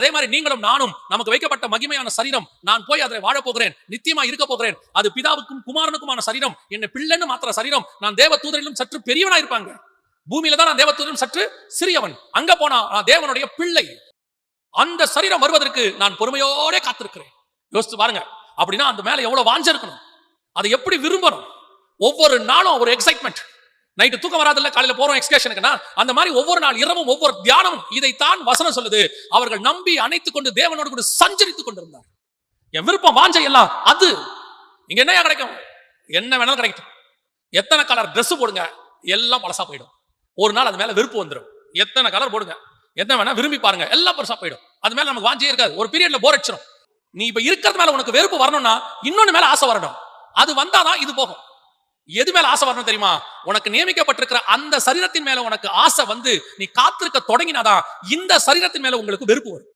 அதே மாதிரி நீங்களும் நானும் நமக்கு வைக்கப்பட்ட மகிமையான சரீரம். நான் போய் அதில் வாழப் போகிறேன். நித்தியமா இருக்க போகிறேன். அது பிதாவுக்கும் குமாரனுக்குமான சரீரம். என்ன பிள்ளைன்னு மாத்திர சரீரம். நான் தேவ தூதரிலும் சற்று பெரியவனா இருப்பாங்க. பூமியில தான் நான் தேவ தூதரிலும் சற்று சிறியவன். அங்க போனா நான் தேவனுடைய பிள்ளை. அந்த சரீரம் வருவதற்கு நான் பொறுமையோட காத்திருக்கிறேன். யோசிச்சு பாருங்க. அப்படின்னா அந்த மேல எவ்வளவு வாஞ்ச இருக்கணும். அதை எப்படி விரும்பணும்? ஒவ்வொரு நாளும் ஒரு எக்ஸைட்மெண்ட் நைட்டு தூக்கம் வராதுல்ல காலையில போறோம் எக்ஸ்கேஷனுக்குன்னா அந்த மாதிரி ஒவ்வொரு நாள் இரவும் ஒவ்வொரு தியானமும் இதைத்தான் வசனம் சொல்லுது. அவர்கள் நம்பி அணைத்துக் கொண்டு தேவனோடு கூட சஞ்சரித்துக் கொண்டிருந்தார். என் விருப்பம் வாஞ்சை எல்லாம் அது. இங்க என்ன கிடைக்கும்? என்ன வேணாலும் கிடைக்கும் எத்தனை கலர் ட்ரெஸ் போடுங்க எல்லாம் பழசா போயிடும். ஒரு நாள் அது மேல விருப்பம் வந்துடும் எத்தனை கலர் போடுங்க என்ன வேணா விரும்பி பாருங்க எல்லாம் பழசா போயிடும். அது மேல நமக்கு வாஞ்சே இருக்காது. ஒரு பீரியட்ல போர் அடிச்சிடும் நீ இப்ப இருக்கிறது மேல உனக்கு வெறுப்பு வரணும்னா இன்னொன்னு மேல ஆசை வரணும். அது வந்தாதான் இது போகும். எது மேல ஆசை வரணும் தெரியுமா? உனக்கு நியமிக்கப்பட்டிருக்கிற அந்த சரீரத்தின் மேல உனக்கு ஆசை வந்து நீ காத்திருக்க தொடங்கினாதான் இந்த சரீரத்தின் மேல உங்களுக்கு வெறுப்பு வரும்.